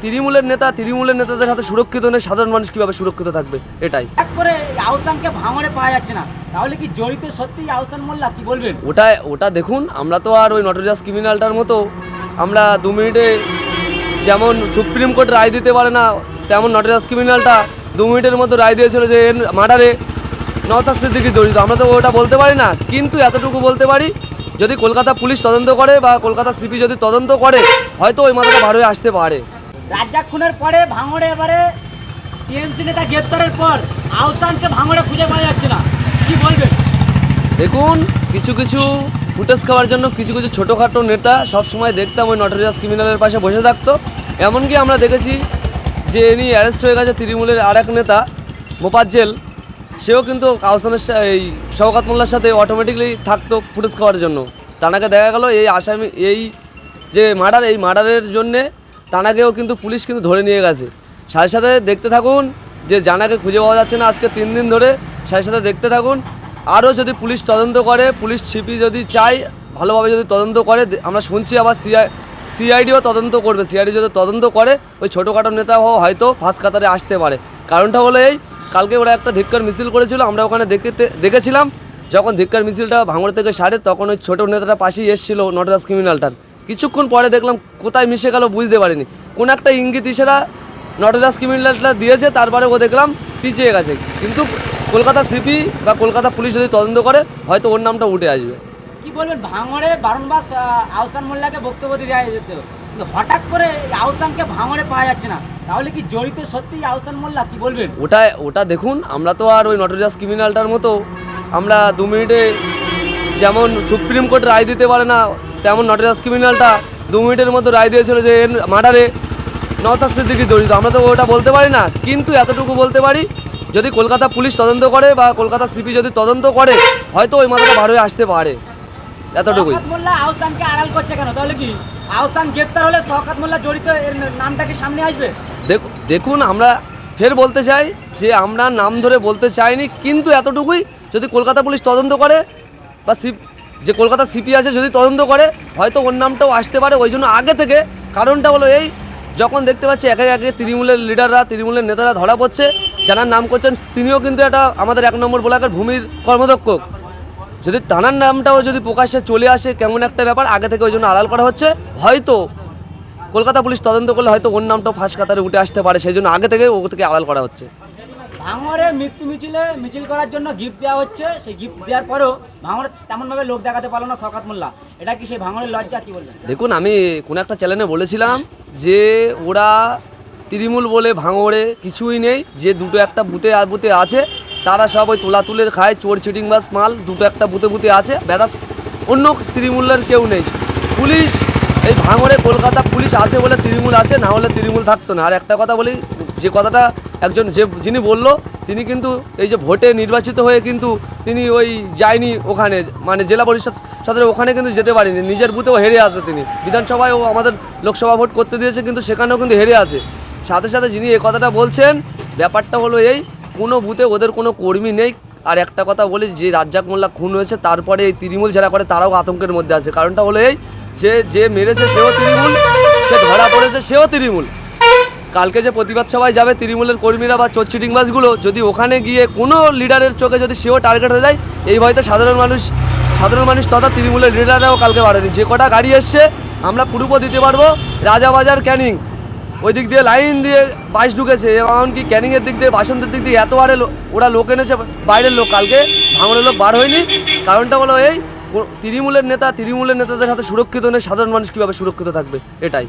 তৃণমূলের নেতা তৃণমূলের নেতাদের হাতে সুরক্ষিত নেই সাধারণ মানুষ কীভাবে সুরক্ষিত থাকবে? এটাই। করে আহসানকে ভাঙড়ে পাওয়া যাচ্ছে না। তাহলে কি জড়িত সত্যি আহসান মোল্লা? কি বলবেন? ওটা ওটা দেখুন আমরা তো আর ওই নটোরিয়াস ক্রিমিনালটার মতো আমরা দু মিনিটে যেমন সুপ্রিম কোর্ট রায় দিতে পারে না তেমন নটোরিয়াস ক্রিমিনালটা দু মিনিটের মতো রায় দিয়েছিল যে এর মার্ডারে নওসাদ সিদ্দিকি জড়িত। আমরা তো ওটা বলতে পারি না কিন্তু এতটুকু বলতে পারি যদি কলকাতা পুলিশ তদন্ত করে বা কলকাতা সিপি যদি তদন্ত করে হয়তো ওই মাথাটা বার হয়ে আসতে পারে। রাজ্জাক খুনের পরে ভাঙড়ে এবারে টিএমসি নেতা গ্রেপ্তারের পর আহসানকে ভাঙড়ে খুঁজে পাওয়া যাচ্ছে না। কি বলবেন? দেখুন, কিছু কিছু ফুটেজ খাওয়ার জন্য কিছু কিছু ছোটোখাটো নেতা সব সময় দেখতাম ওই নটোরিয়াস ক্রিমিনালের পাশে বসে থাকতো। এমনকি আমরা দেখেছি যে ইনি অ্যারেস্ট হয়ে গেছে তৃণমূলের আর এক নেতা মোপাজ্জেল সেও কিন্তু কাউসানের সা- এই শওকাত মোল্লার সাথে অটোমেটিকলি থাকতো ফুটেজ খাওয়ার জন্য। তানাকে দেখা গেল এই আসামি এই যে মার্ডার এই মার্ডারের জন্যে তানাকেও কিন্তু পুলিশ কিন্তু ধরে নিয়ে গেছে। সাথে সাথে দেখতে থাকুন যে জানাকে খুঁজে পাওয়া যাচ্ছে না আজকে তিন দিন ধরে। সাথে সাথে দেখতে থাকুন, আরও যদি পুলিশ তদন্ত করে, পুলিশ ছিপি যদি চায়, ভালোভাবে যদি তদন্ত করে আমরা শুনছি আবার সিআই, সিআইডিও তদন্ত করবে। সিআইডি যদি তদন্ত করে, ওই ছোটোখাটো নেতা হয়তো ফার্স্ট কাতারে আসতে পারে। কারণটা হলো এই, কালকে ওরা একটা ধিক্কার মিছিল করেছিল, আমরা ওখানে দেখতে, দেখেছিলাম। যখন ধিক্কার মিছিলটা ভাঙড় থেকে সারে, তখন ওই ছোটো নেতাটা পাশেই এসেছিল, নটরাজ ক্রিমিনালটার। কিছুক্ষণ পরে দেখলাম কোথায় মিশে গেল বুঝতে পারিনি। কোন একটা ইঙ্গিত ইশারা নটরাজ ক্রিমিনালটা দিয়েছে তারপরে ও দেখলাম পিছিয়ে গেছে। কিন্তু কলকাতা সিপি বা কলকাতা পুলিশ যদি তদন্ত করে হয়তো ওর নামটা উঠে আসবে। কি বলবেন ভাঙড়ে আহ, আহসান মোল্লাকে বক্তব্য দিয়ে যেত। কিন্তু হঠাৎ করে আহসানকে ভাঙড়ে পাওয়া যাচ্ছে না। তাহলে কি জড়িত সত্যি আহসান মোল্লা কি বলবেন? ওটা ওটা দেখুন আমরা তো আর ওই নটোরিয়াস ক্রিমিনালটার মতো আমরা দু মিনিটে যেমন সুপ্রিম কোর্ট রায় দিতে পারে না তেমন নটোরিয়াস ক্রিমিনালটা দু মিনিটের মতো রায় দিয়েছিল যে এর মার্ডারে নওসাদ সিদ্দিকি জড়িত। আমরা তো ওটা বলতে পারি না কিন্তু এতটুকু বলতে পারি যদি কলকাতা পুলিশ তদন্ত করে বা কলকাতা সিপি যদি তদন্ত করে হয়তো ওই মাথাটা হয়ে আসতে পারে। এতটুকুই। মোল্লা আহসানকে আড়াল করছে কেন? তাহলে কি? আহসান গ্রেপ্তার হলে শওকত মোল্লা জড়িত এর নামটা কি সামনে আসবে? দেখ- দেখুন আমরা ফের বলতে চাই যে আমরা নাম ধরে বলতে চাইনি কিন্তু এতটুকুই যদি কলকাতা পুলিশ তদন্ত করে বা যে কলকাতা সিপি আছে, যদি তদন্ত করে, হয়তো ওর নামটাও আসতে পারে। ওই জন্য আগে থেকে কারণটা হলো এই, যখন দেখতে পাচ্ছি একে একে তৃণমূলের লিডাররা তৃণমূলের নেতারা ধরা পড়ছে যারা নাম করছেন, তিনিও কিন্তু একটা আমাদের এক নম্বর ব্লকের ভূমির কর্মদক্ষ যদি টানার নামটাও যদি প্রকাশ্যে চলে আসে, কেমন একটা ব্যাপার, আগে থেকে ওই জন্য আড়াল করা হচ্ছে। হয়তো কলকাতা পুলিশ তদন্ত করলে হয়তো ওর নামটাও ফাঁস কাতারে উঠে আসতে পারে, সেই জন্য আগে থেকে ও থেকে আড়াল করা হচ্ছে। ভাঙড়ে মৃত্যু মিছিলে, মিছিল করার জন্য গিফট দেওয়া হচ্ছে। সেই গিফট দেওয়ার পরেও ভাঙড়ে তেমনভাবে লোক দেখাতে পারল না শওকত মোল্লা। এটা কি সেই ভাঙড়ের লজ্জা, কি বলবেন? দেখুন, আমি কোনো একটা চ্যানেলে বলেছিলাম যে ওরা তৃণমূল বলে ভাঙড়ে কিছুই নেই, যে দুটো একটা আর বুথে আছে, তারা সব ওই তোলা তুলে খায়, চোর চিটিং বাস, মাল, দুটো একটা বুথে বুতে আছে ব্যাদাস অন্য তৃণমূলের কেউ নেই। পুলিশ, এই ভাঙড়ে কলকাতা পুলিশ আছে বলে তৃণমূল আছে, না হলে তৃণমূল থাকতো না। আর একটা কথা বলি, যে কথাটা একজন যে যিনি বলল, তিনি কিন্তু এই যে ভোটে নির্বাচিত হয়ে কিন্তু তিনি ওই যায়নি ওখানে মানে জেলা পরিষদ সদরে ওখানে কিন্তু যেতে পারেনি। নিজের বুথেও হেরে আছে তিনি। বিধানসভায় ও আমাদের লোকসভা ভোট করতে দিয়েছে, কিন্তু সেখানেও কিন্তু হেরে আছে। সাথে সাথে যিনি এই কথাটা বলছেন, ব্যাপারটা হলো এই, কোনো বুথে ওদের কোনো কর্মী নেই। আর একটা কথা বলি, যে রাজ্জাক মোল্লা খুন হয়েছে, তারপরে এই তৃণমূল যারা করে, তারাও আতঙ্কের মধ্যে আছে। কারণটা হলো এই, যে যে মেরেছে সেও তৃণমূল, সে ধরা পড়েছে সেও তৃণমূল। কালকে যে প্রতিবাদ সভায় যাবে তৃণমূলের কর্মীরা বা চোর চিটিংবাজগুলো যদি ওখানে গিয়ে কোনো লিডারের চোখে যদি সেও টার্গেট হয়ে যায়, এই ভয়তে সাধারণ মানুষ সাধারণ মানুষ তথা তৃণমূলের লিডাররাও কালকে বাড়েনি। যে কটা গাড়ি এসছে, আমরা প্রুফও দিতে পারব। রাজাবাজার ক্যানিং, ওই দিক দিয়ে লাইন দিয়ে বাস ঢুকেছে এমনকি ক্যানিংয়ের দিক দিয়ে, বাসন্তের দিক দিয়ে এত লো- ওরা লোক এনেছে, বাইরের লোক। কালকে ভাঙনের লোক বার হয়নি। কারণটা হলো এই তৃণমূলের নেতা, তৃণমূলের নেতাদের সাথে সুরক্ষিত নেই সাধারণ মানুষ কীভাবে সুরক্ষিত থাকবে? এটাই।